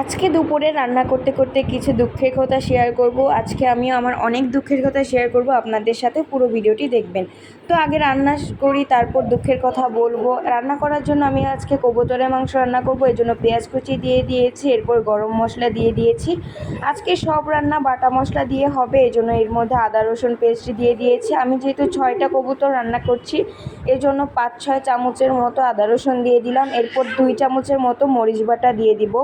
আজকে দুপুরে রান্না করতে করতে কিছু দুঃখের কথা শেয়ার করব। আজকে আমি আমার অনেক দুঃখের কথা শেয়ার করব। আপনাদের সাথে পুরো ভিডিওটি দেখবেন। তো আগে রান্না করি, তারপর দুঃখের কথা বলব। রান্না করার জন্য আমি আজকে কবুতরের মাংস রান্না করব। এই জন্য পেঁয়াজ কুচি দিয়ে দিয়েছি, এরপর গরম মশলা দিয়ে দিয়েছি। আজকে সব রান্না বাটা মশলা দিয়ে হবে এই জন্য এর মধ্যে আদা, রসুন পেস্ট দিয়ে দিয়েছি। আমি যেহেতু ছয়টা কবুতর রান্না করছি এই জন্য পাঁচ, ছয় চামচের মতো আদা, রসুন দিয়ে দিলাম। এরপর দুই চামচের মতো মরিচ বাটা দিয়ে দিব।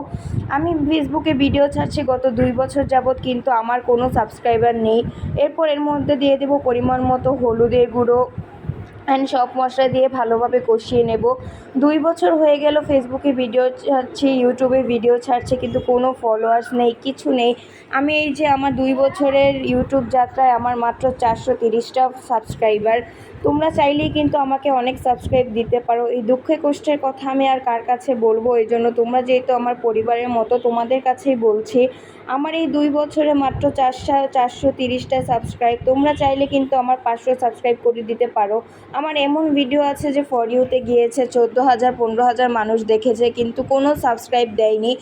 আমি ফেসবুকে ভিডিও ছাড়ছি, গত দুই বছর যাবৎ কিন্তু আমার কোনো সাবস্ক্রাইবার নেই। এরপর এর মধ্যে দিয়ে দেবো পরিমাণ মতো হলুদের গুঁড়ো অ্যান্ড সব মশলা দিয়ে ভালোভাবে কষিয়ে নেব। দুই বছর হয়ে গেল ফেসবুকে ভিডিও ছাড়ছি ইউটিউবে ভিডিও ছাড়ছে, কিন্তু কোনো ফলোয়ার্স নেই, কিছু নেই। আমি এই যে আমার দুই বছরের ইউটিউব যাত্রায় আমার মাত্র চারশো তিরিশটা সাবস্ক্রাইবার তোমরা চাইলেই কিন্তু আমাকে অনেক সাবস্ক্রাইব দিতে পারো। এই দুঃখে কষ্টের কথা আমি আর কার কাছে বলব? এই জন্য তোমরা যেহেতু আমার পরিবারের মতো, তোমাদের কাছেই বলছি। আমার এই দুই বছরে মাত্র চারশো চারশো তিরিশটা সাবস্ক্রাইব তোমরা চাইলে কিন্তু আমার পাঁচশো সাবস্ক্রাইব করে দিতে পারো। আমার এমন ভিডিও আছে যে ফর ইউতে গিয়েছে, চোদ্দ হাজার, পনেরো হাজার মানুষ দেখেছে, কিন্তু কোনো সাবস্ক্রাইব দেয়নি।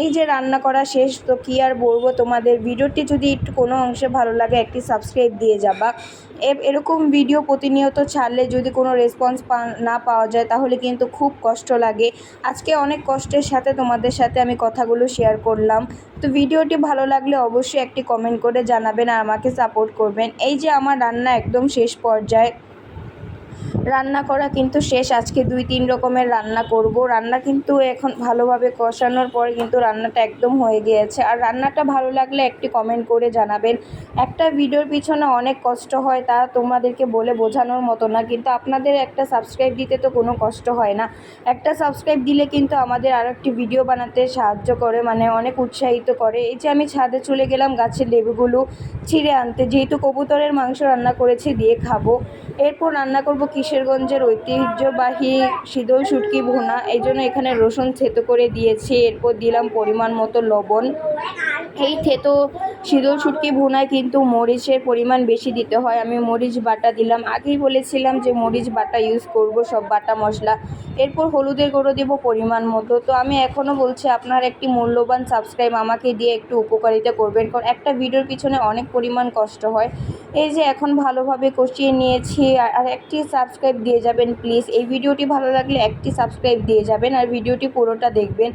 এই যে রান্না করা শেষ, তো কী আর বলব তোমাদের? ভিডিওটি যদি একটু কোনো অংশে ভালো লাগে, একটি সাবস্ক্রাইব দিয়ে যাবা। এরকম ভিডিও প্রতিনিয়ত ছাড়লে যদি কোনো রেসপন্স না পাওয়া যায়, তাহলে কিন্তু খুব কষ্ট লাগে। আজকে অনেক কষ্টের সাথে তোমাদের সাথে আমি কথাগুলো শেয়ার করলাম। তো ভিডিওটি ভালো লাগলে অবশ্যই একটি কমেন্ট করে জানাবেন আর আমাকে সাপোর্ট করবেন। এই যে আমার রান্না একদম শেষ পর্যায়ে। রান্না করা কিন্তু শেষ। আজকে দুই তিন রকমের রান্না করব। রান্না কিন্তু এখন ভালোভাবে কষানোর পর কিন্তু রান্নাটা একদম হয়ে গিয়েছে। আর রান্নাটা ভালো লাগলে একটি কমেন্ট করে জানাবেন। একটা ভিডিওর পিছনে অনেক কষ্ট হয় তা তোমাদেরকে বলে বোঝানোর মতো না। কিন্তু আপনাদের একটা সাবস্ক্রাইব দিতে তো কোনো কষ্ট হয় না। একটা সাবস্ক্রাইব দিলে কিন্তু আমাদের আরও একটি ভিডিও বানাতে সাহায্য করে মানে অনেক উৎসাহিত করে। এই যে আমি ছাদে চলে গেলাম গাছের লেবুগুলো ছিঁড়ে আনতে, যেহেতু কবুতরের মাংস রান্না করেছি, দিয়ে খাব। এরপর রান্না করব কিশোরগঞ্জের ঐতিহ্যবাহী শীতল শুটকি ভুনা। এই জন্য এখানে রসুন থেতো করে দিয়েছি। এরপর দিলাম পরিমাণ মতো লবণ। এই থেতো সিঁদুর শুটকি ভুনায় কিন্তু মরিচের পরিমাণ বেশি দিতে হয়। আমি মরিচ বাটা দিলাম। আগেই বলেছিলাম যে মরিচ বাটা ইউজ করব, সব বাটা মশলা। এরপর হলুদের গুঁড়ো দেবো পরিমাণ মতো। তো আমি এখনও বলছি, আপনার একটি মূল্যবান সাবস্ক্রাইব আমাকে দিয়ে একটু উপকারিতা করবেন। কারণ একটা ভিডিওর পিছনে অনেক পরিমাণ কষ্ট হয়। এই যে এখন ভালোভাবে কষিয়ে নিয়েছি। আর একটি সাবস্ক্রাইব দিয়ে যাবেন প্লিজ এই ভিডিওটি ভালো লাগলে একটি সাবস্ক্রাইব দিয়ে যাবেন। আর ভিডিওটি পুরোটা দেখবেন।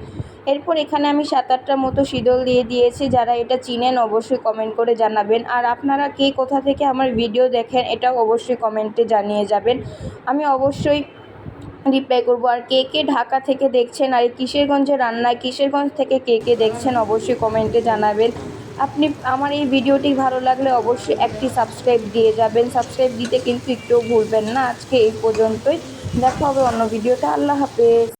এরপর এখানে আমি সাত আটটার মতো শীতল দিয়ে দিয়েছি, যারা এটা চিনেন অবশ্যই কমেন্ট করে জানাবেন। আর আপনারা কে কোথা থেকে আমার ভিডিও দেখেন, এটাও অবশ্যই কমেন্টে জানিয়ে যাবেন। আমি অবশ্যই রিপ্লাই করব। আর কে কে ঢাকা থেকে দেখছেন, আর এই কিশোরগঞ্জে রান্নায় কিশোরগঞ্জ থেকে কে কে দেখছেন অবশ্যই কমেন্টে জানাবেন। আপনি, আমার এই ভিডিওটি ভালো লাগলে অবশ্যই একটি সাবস্ক্রাইব দিয়ে যাবেন। সাবস্ক্রাইব দিতে কিন্তু একটুও ভুলবেন না। আজকে এই পর্যন্তই। দেখা হবে অন্য ভিডিওতে আল্লাহ হাফেজ।